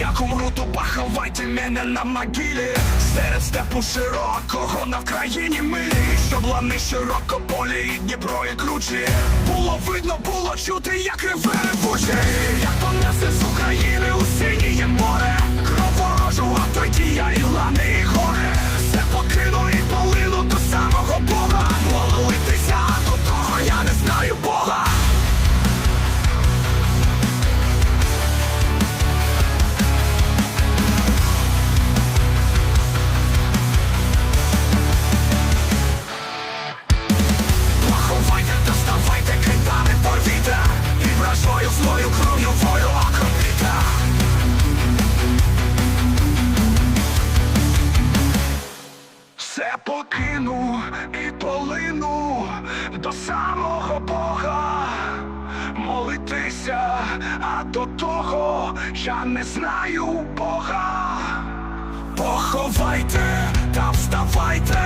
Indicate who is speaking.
Speaker 1: Як умру, то поховайте мене на могилі Серед степу широкого на вкраїні милі. Щоб лани широко полі і Дніпро і кручі Було видно, було чути, як реве ревуче Як понесе з злою кров'ю волю окропіте Все покину і полину до самого Бога. Молитися, а до того я не знаю Бога. Поховайте та вставайте,